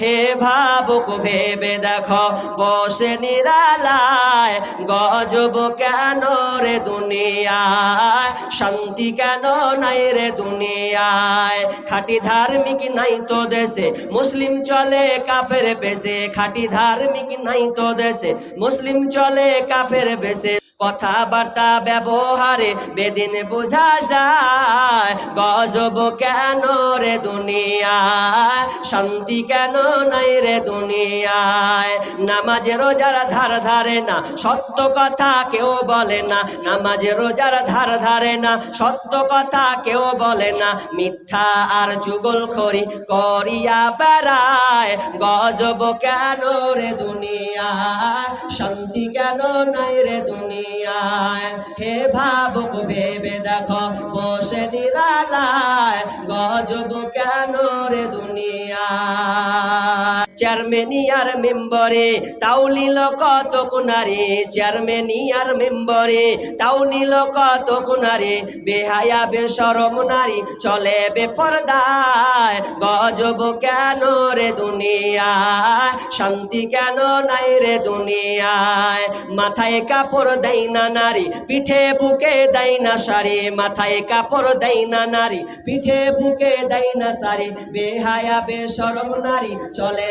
হে ভাবুক, ভেবে দেখো, বসে নিরালায়, গজব কেন রে দুনিয়ায়? শান্তি কেন নাই রে দুনিয়ায়? খাটি ধার্মিক নাই তো দেশে, মুসলিম চলে কাফের বেশে। খাটি ধার্মিক নাই তো দেশে, মুসলিম চলে কাফের বেশে। কথাবার্তা, ব্যবহারে বেদিন বোঝা যায়। গজব কেন রে দুনিয়ায়? শান্তি কেন নাই রে দুনিয়ায়? নামাজে রোজার ধার ধারে না, সত্য কথা কেউ বলে না। নামাজে রোজার ধার ধারে না, সত্য কথা কেউ বলে না। মিথ্যা আর যুগল খড়ি করিয়া বেড়ায়। গজব কেন রে দুনিয়ায়? শান্তি কেন নাই রে হে ভাবুক ভেবে দেখো বসে নিরালায়। গজব কেন রে দুনিয়ায়? চেয়ারম্যানিয়ার মেম্বরে, তাও নিল কত কুনারে চেয়ারম্যানিয়ার মেম্বরে, তাও নিল কত কুনারে বেহায়া বেসরম নারী চলে বেপরদায় গজব কেন রে দুনিয়ায়? শান্তি কেন নাই রে দুনিয়ায়? মাথায় কাপড় দেয় না নারী, পিঠে বুকে দেয় না সারি মাথায় কাপড় দেয় না নারী, পিঠে বুকে দেয় না সারি বেহায়া বেসরম নারী চলে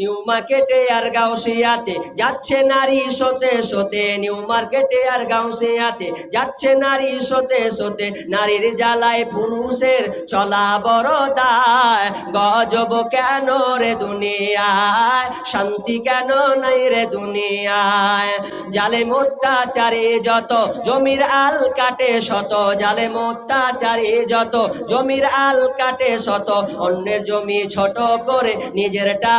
নিউ মার্কেটে আর গাউসিয়াতে যাচ্ছে নারী সতে সতে। নিউ মার্কেটে আর গাউসিয়াতে যাচ্ছে নারী সতে সতে। নারীর জ্বালায় পুরুষের চলা বড় দায়। গজব কেন রে দুনিয়ায়? শান্তি কেন নাই রে দুনিয়ায়? জালে অত্যাচারে যত জমির আল কাটে শত। জালে অত্যাচারে যত জমির আল কাটে শত। অন্যের জমি ছোট করে নিজেরটা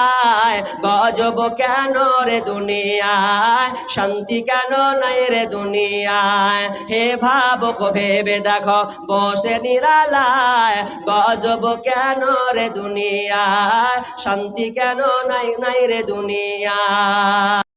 বাড়ায় গজব কেন রে দুনিয়ায়? শান্তি কেন নাই রে দুনিয়ায়? হে ভাবক, ভেবে দেখো, বসে নিরালায়। গজব কেন রে দুনিয়ায়? শান্তি কেন নাই নাই রে দুনিয়ায়?